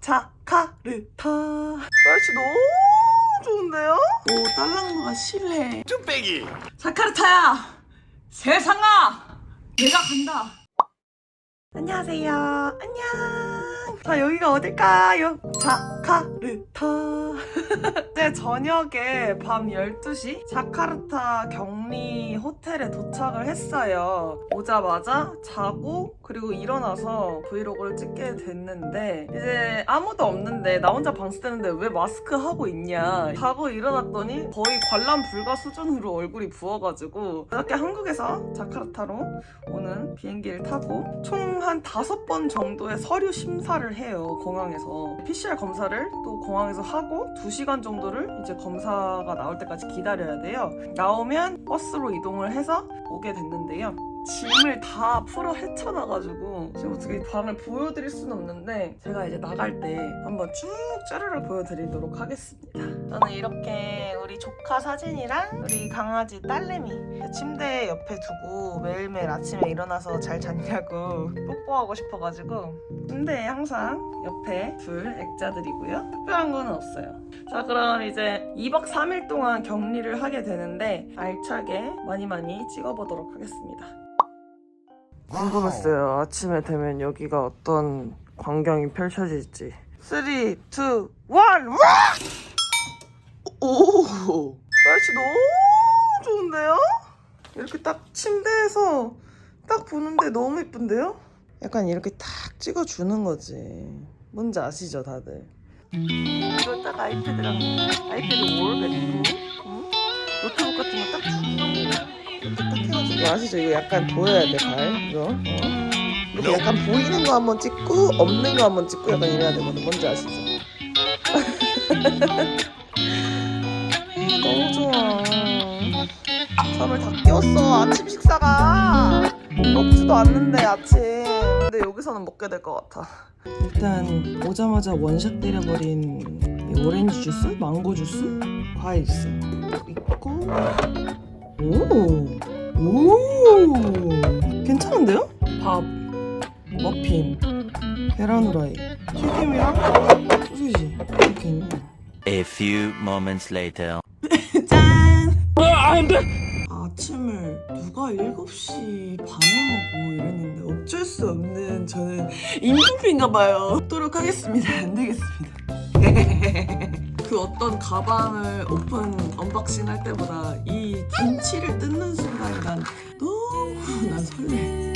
자카르타. 날씨 너무 좋은데요? 오 딸랑마가 실해. 뚝배기. 자카르타야! 세상아! 내가 간다 안녕하세요. 안녕. 자 여기가 어딜까요? 자카르타. 이제 저녁에 밤 12시 자카르타 격리 호텔에 도착을 했어요. 오자마자 자고 그리고 일어나서 브이로그를 찍게 됐는데 이제 아무도 없는데 나 혼자 방 쓰는데 왜 마스크 하고 있냐? 자고 일어났더니 거의 관람 불가 수준으로 얼굴이 부어가지고 이렇게 한국에서 자카르타로 오는 비행기를 타고 총한 다섯 번 정도의 서류 심사를 해요 공항에서. PCR 검사를 또 공항에서 하고 2시간 정도를 이제 검사가 나올 때까지 기다려야 돼요. 나오면 버스로 이동을 해서 오게 됐는데요. 짐을 다 풀어 헤쳐놔가지고 지금 어떻게 방을 보여드릴 수는 없는데 제가 이제 나갈 때 한번 쭉 짜르르 보여드리도록 하겠습니다 저는 이렇게 우리 조카 사진이랑 우리 강아지 딸내미 침대 옆에 두고 매일매일 아침에 일어나서 잘 잤냐고 뽀뽀하고 싶어가지고 침대에 항상 옆에 둘 액자들이고요 특별한 거는 없어요 자 그럼 이제 2박 3일 동안 격리를 하게 되는데 알차게 많이 많이 찍어보도록 하겠습니다 궁금했어요. 아침에 되면 여기가 어떤 광경이 펼쳐질지. 3, 2, 1, 와! 오! 날씨 너무 좋은데요? 이렇게 딱 침대에서 딱 보는데 너무 예쁜데요? 약간 이렇게 딱 찍어주는 거지. 뭔지 아시죠, 다들? 이거 딱 아이패드랑 아이패드 월백으로 응? 노트북 같은 거 딱 주는 거. 이렇게 딱 해가지고 아시죠? 이거 약간 보여야 돼, 발. 이거. 어. 이렇게 약간 보이는 거 한번 찍고 없는 거 한번 찍고 약간 이래야 되거든. 뭔지 아시죠? 잠을 다 깨웠어. 아침 식사가 먹지도 않는데 아침. 근데 여기서는 먹게 될 것 같아. 일단 오자마자 원샷 때려버린 이 오렌지 주스, 망고 주스, 과일 주스 있고 오, 오, 괜찮은데요? 밥, 머핀, 계란 후라이, 튀김이랑 소시지 이렇게 있네. A few moments later 짠! 아 침을 누가 7시 반에 먹고 이랬는데 어쩔 수 없는 저는 인품인가 봐요. 먹도록 하겠습니다. 안 되겠습니다. 그 어떤 가방을 오픈 언박싱 할 때보다 이 김치를 뜯는 순간이 난 너무 난 설레.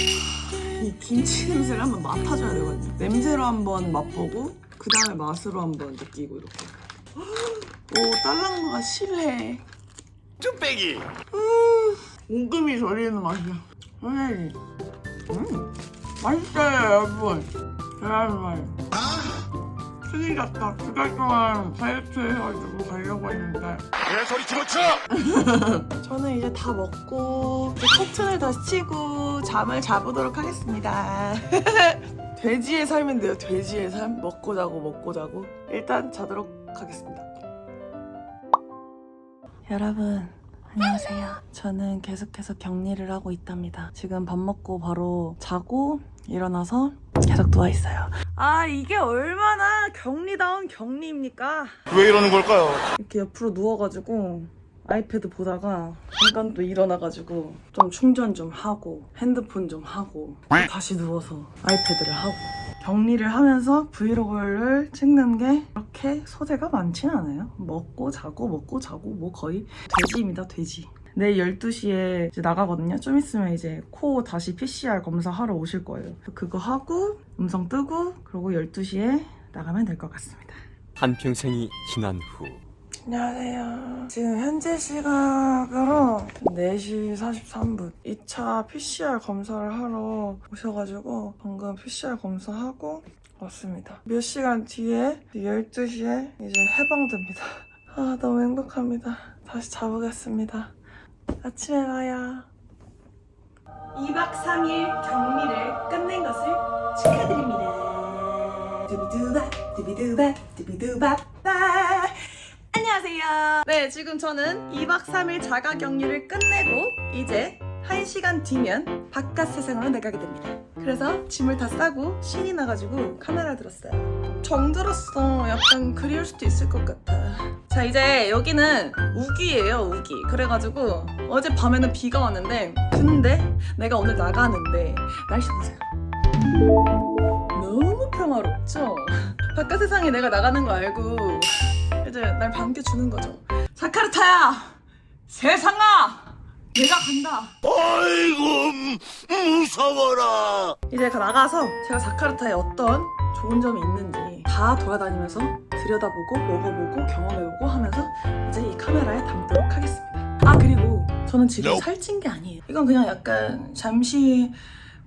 이 김치 냄새를 한번 맡아줘야 되거든요. 냄새로 한번 맛보고 그 다음에 맛으로 한번 느끼고 이렇게. 오 딸랑마가 실해. 뚝배기 웅금이 저리는 맛이야. 선생님. 음, 맛있어요, 여러분. 계란말. 큰일 났다. 두달 동안 다이어트 해가지고 가려고 했는데. 개소리 집어쳐 저는 이제 다 먹고, 이제 커튼을 다시 치고, 잠을 자보도록 하겠습니다. 돼지의 삶인데요, 돼지의 삶. 먹고 자고, 먹고 자고. 일단 자도록 하겠습니다. 여러분, 안녕하세요. 저는 계속해서 격리를 하고 있답니다. 지금 밥 먹고 바로 자고 일어나서 계속 누워 있어요. 아 이게 얼마나 격리다운 격리입니까? 왜 이러는 걸까요? 이렇게 옆으로 누워가지고 아이패드 보다가 잠깐 또 일어나가지고 좀 충전 좀 하고 핸드폰 좀 하고 또 다시 누워서 아이패드를 하고 격리를 하면서 브이로그를 찍는 게 그렇게 소재가 많진 않아요. 먹고 자고 먹고 자고 뭐 거의 돼지입니다 돼지. 내일 12시에 이제 나가거든요. 좀 있으면 이제 코 다시 PCR 검사하러 오실 거예요. 그거 하고 음성 뜨고 그리고 12시에 나가면 될 것 같습니다. 한평생이 지난 후 안녕하세요. 지금 현재 시각으로 4시 43분. 2차 PCR 검사를 하러 오셔가지고 방금 PCR 검사하고 왔습니다. 몇 시간 뒤에 12시에 이제 해방됩니다. 아, 너무 행복합니다. 다시 자보겠습니다. 아침에 봐요. 2박 3일 격리를 끝낸 것을 축하드립니다. 두비두바, 두비두바, 두비두바 빠. 안녕하세요. 네, 지금 저는 2박 3일 자가 격리를 끝내고 이제 1시간 뒤면 바깥 세상으로 나가게 됩니다. 그래서 짐을 다 싸고 신이 나가지고 카메라 들었어요. 정들었어. 약간 그리울 수도 있을 것 같아. 자, 이제 여기는 우기예요, 우기. 그래가지고 어제 밤에는 비가 왔는데, 근데 내가 오늘 나가는데 날씨 보세요. 너무 평화롭죠? 바깥 세상에 내가 나가는 거 알고 이제 날 반겨주는 거죠. 자카르타야! 세상아! 내가 간다! 아이고 음, 무서워라. 이제 가- 나가서 제가 자카르타에 어떤 좋은 점이 있는지 다 돌아다니면서 들여다보고 먹어보고 경험해보고 하면서 이제 이 카메라에 담도록 하겠습니다. 아 그리고 저는 지금. 살찐 게 아니에요. 이건 그냥 약간 잠시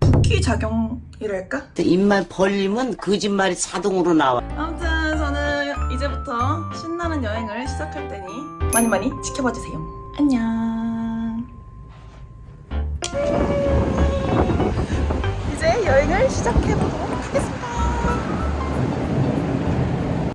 붓기 작용이랄까? 입만 벌리면 거짓말이 자동으로 나와. 아무튼 이제부터 신나는 여행을 시작할 테니 많이 많이 지켜봐 주세요. 안녕.